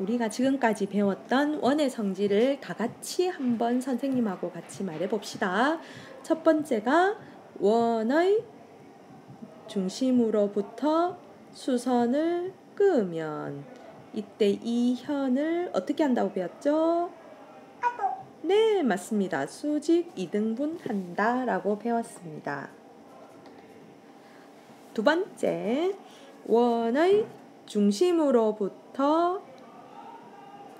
우리가 지금까지 배웠던 원의 성질을 다 같이 한번 선생님하고 같이 말해 봅시다. 첫 번째가 원의 중심으로부터 수선을 끄면 이때 이 현을 어떻게 한다고 배웠죠? 네, 맞습니다. 수직 이등분 한다라고 배웠습니다. 두 번째, 원의 중심으로부터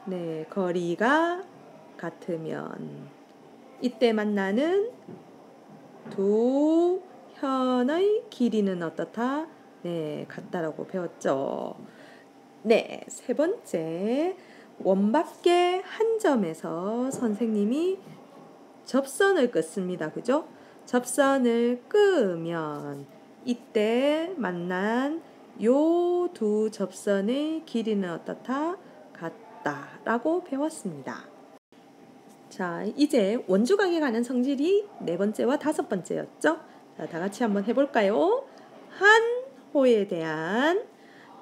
네, 거리가 같으면 이때 만나는 두 현의 길이는 어떻다? 네, 같다라고 배웠죠. 네, 세 번째. 원밖에 한 점에서 선생님이 접선을 끄습니다. 그죠? 접선을 끄면 이때 만난 요 두 접선의 길이는 어떻다? 같다라고 배웠습니다. 자, 이제 원주각에 가는 성질이 네 번째와 다섯 번째였죠? 자, 다 같이 한번 해볼까요? 한 호에 대한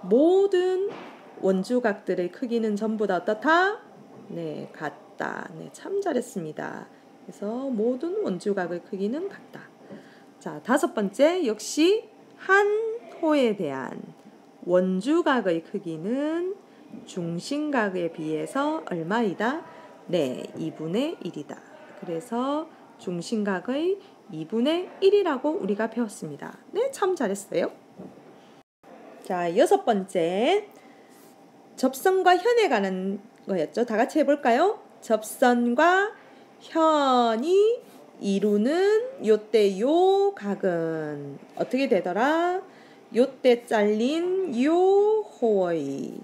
모든 원주각들의 크기는 전부 다 어떻다? 네, 같다. 네, 참 잘했습니다. 그래서 모든 원주각의 크기는 같다. 자, 다섯 번째 역시 한 호에 대한 원주각의 크기는 중심각에 비해서 얼마이다? 네, 2분의 1이다. 그래서 중심각의 2분의 1이라고 우리가 배웠습니다. 네, 참 잘했어요. 자, 여섯 번째. 접선과 현에 가는 거였죠. 다 같이 해볼까요? 접선과 현이 이루는 요때 요 각은 어떻게 되더라? 요때 잘린 요 호의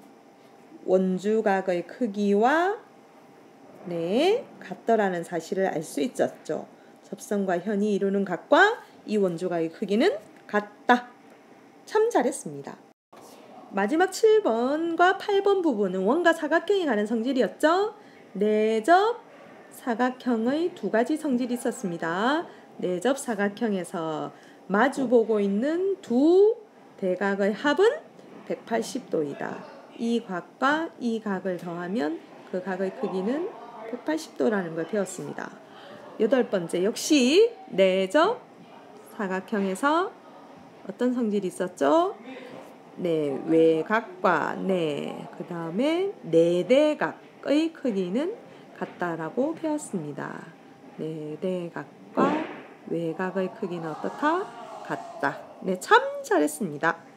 원주각의 크기와 네 같더라는 사실을 알 수 있었죠. 접선과 현이 이루는 각과 이 원주각의 크기는 같다. 참 잘했습니다. 마지막 7번과 8번 부분은 원과 사각형이 가는 성질이었죠. 내접 사각형의 두 가지 성질이 있었습니다. 내접 사각형에서 마주보고 있는 두 대각의 합은 180도이다. 이 각과 이 각을 더하면 그 각의 크기는 180도라는 걸 배웠습니다. 여덟 번째 역시 내접 사각형에서 어떤 성질이 있었죠? 네, 외각과 네, 그 다음에 네대각의 크기는 같다라고 배웠습니다. 네대각과 외각의 크기는 어떻다? 같다. 네, 참 잘했습니다.